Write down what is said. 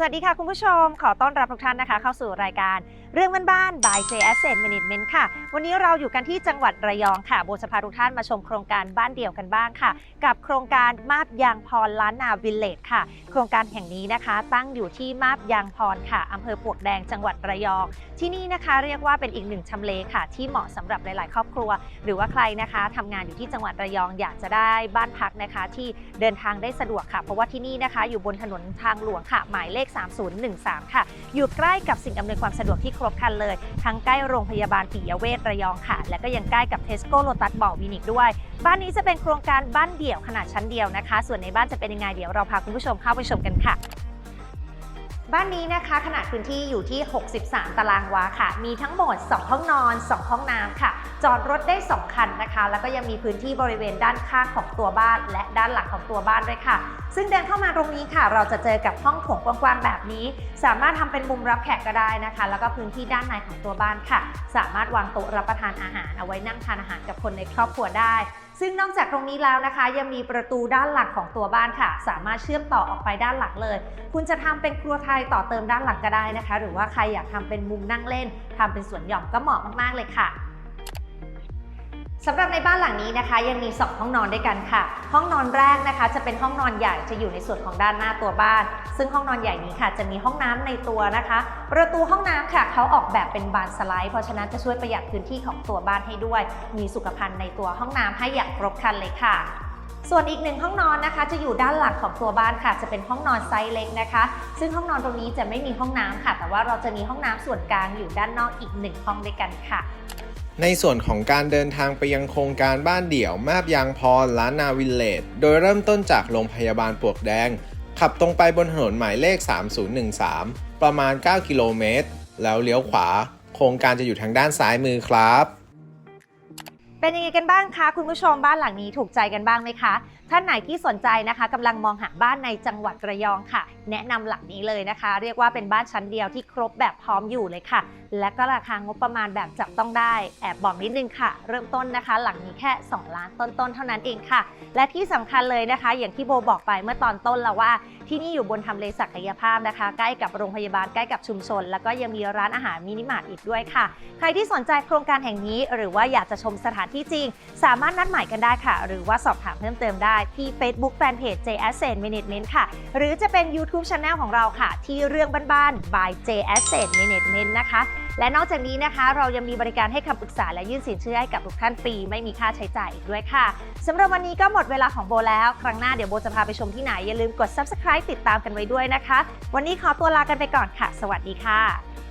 สวัสดีค่ะคุณผู้ชม ขอต้อนรับทุกท่านนะคะ เข้าสู่รายการ เรื่องบ้านๆ by J Asset Management ค่ะ วันนี้เราอยู่กันที่จังหวัดระยองค่ะ โบจะพาทุกท่านมาชมโครงการบ้านเดี่ยวกันบ้างค่ะ กับโครงการมาบยางพรล้านนาวิลเลจค่ะ โครงการแห่งนี้นะคะ ตั้งอยู่ที่มาบยางพรค่ะอำเภอปวกแดงจังหวัดระยอง ที่นี่นะคะเรียกว่าเป็นอีกหนึ่งทำเลค่ะ ที่เหมาะสำหรับหลายๆ ครอบครัว หรือว่าใครนะคะทำงานอยู่ที่จังหวัดระยองอยากจะได้บ้านพักนะคะ ที่เดินทางได้สะดวกค่ะ เพราะว่าที่นี่นะคะ อยู่บนถนนทางหลวงค่ะ หมายเลข 3013 ค่ะ อยู่ใกล้กับสิ่งอำนวยความสะดวกที่ครบคันเลย ทั้งใกล้โรงพยาบาลปิยเวชระยองค่ะ และก็ยังใกล้กับเทสโก้โลตัสบ่อวินิกด้วย บ้านนี้จะเป็นโครงการบ้านเดี่ยวขนาดชั้นเดียวนะคะ ส่วนในบ้านจะเป็นยังไงเดี๋ยวเราพาคุณผู้ชมเข้าไปชมกันค่ะ บ้านนี้นะคะขนาดพื้นที่อยู่ที่ 63 ตารางวาค่ะ มีทั้งหมด 2 ห้องนอน 2 ห้องน้ำค่ะ จอดรถได้ 2 คันนะคะ แล้วก็ยังมีพื้นที่บริเวณด้านข้างของตัวบ้าน และด้านหลังของตัวบ้านด้วยค่ะ ซึ่งเดินเข้ามาตรงนี้ค่ะ เราจะเจอกับห้องโถงกว้างๆแบบนี้ สามารถทำเป็นมุมรับแขกก็ได้นะคะ แล้วก็พื้นที่ด้านในของตัวบ้านค่ะ สามารถวางโต๊ะรับประทานอาหารเอาไว้นั่งทานอาหารกับคนในครอบครัวได้ ซึ่งนอกจากตรงนี้แล้วนะคะ ยังมีประตูด้านหลังของตัวบ้านค่ะ สามารถเชื่อมต่อออกไปด้านหลังเลย คุณจะทำเป็นครัวไทยต่อเติมด้านหลังก็ได้นะคะ หรือว่าใครอยากทำเป็นมุมนั่งเล่นทำเป็นสวนหย่อมก็เหมาะมากๆเลยค่ะ สำหรับในบ้านหลังนี้นะคะ ยังมี 2 ห้องนอนด้วยกันค่ะ ห้องนอนแรกนะคะ จะเป็นห้องนอนใหญ่จะอยู่ในส่วนของด้านหน้าตัวบ้าน ซึ่งห้องนอนใหญ่นี้ค่ะ จะมีห้องน้ำในตัวนะคะ ประตูห้องน้ำค่ะเขาออกแบบเป็นบานสไลด์ เพราะฉะนั้นจะช่วยประหยัดพื้นที่ของตัวบ้านให้ด้วย มีสุขภัณฑ์ในตัวห้องน้ำให้อย่างครบครันเลยค่ะส่วนอีกหนึ่งห้องนอนนะคะ จะอยู่ด้านหลังของตัวบ้านค่ะ จะเป็นห้องนอนไซส์เล็กนะคะ ซึ่งห้องนอนตรงนี้จะไม่มีห้องน้ำค่ะ แต่ว่าเราจะมีห้องน้ำส่วนกลางอยู่ด้านนอกอีกหนึ่งห้องด้วยกันค่ะ ในส่วนของการเดินทางไปยังโครงการบ้านเดี่ยวมาบยางพรล้านนาวิลเลจโดยเริ่มต้นจากโรงพยาบาลปวกแดง ขับตรงไปบนถนนหมายเลข 3013 ประมาณ 9 กิโลเมตร แล้วเลี้ยวขวา โครงการจะอยู่ทางด้านซ้ายมือครับเป็นยังไงกันบ้างคะคุณผู้ชมบ้านหลังนี้ถูกใจกันบ้างไหมคะ ท่านไหนที่สนใจนะคะกำลังมองหาบ้านในจังหวัดระยองค่ะ แนะนำหลังนี้เลยนะคะ เรียกว่าเป็นบ้านชั้นเดียวที่ครบแบบพร้อมอยู่เลยค่ะ และก็ราคางบประมาณแบบจับต้องได้ แอบบอกนิดนึงค่ะ เริ่มต้นนะคะ หลังนี้แค่ 2 ล้านต้นๆเท่านั้นเองค่ะ และที่สำคัญเลยนะคะ อย่างที่โบบอกไปเมื่อตอนต้นแล้วว่า ที่นี่อยู่บนทำเลศักยภาพนะคะ ใกล้กับโรงพยาบาลใกล้กับชุมชน แล้วก็ยังมีร้านอาหารมินิมาร์ทอีกด้วยค่ะ ใครที่สนใจโครงการแห่งนี้ หรือว่าอยากจะชมสถานที่จริง สามารถนัดหมายกันได้ค่ะ หรือว่าสอบถามเพิ่มเติมได้ที่ Facebook Fanpage J Asset Management ค่ะ หรือจะเป็น YouTube Channel ของเราค่ะ ที่เรื่องบ้านๆ by J Asset Management นะคะ และนอกจากนี้นะคะ เรายังมีบริการให้คำปรึกษาและยื่นสินเชื่อให้กับทุกท่านฟรี ไม่มีค่าใช้จ่ายอีกด้วยค่ะสำหรับวันนี้ก็หมดเวลาของโบแล้ว ครั้งหน้าเดี๋ยวโบจะพาไปชมที่ไหน อย่าลืมกด Subscribe ติดตามกันไว้ด้วยนะคะ วันนี้ขอตัวลากันไปก่อนค่ะ สวัสดีค่ะ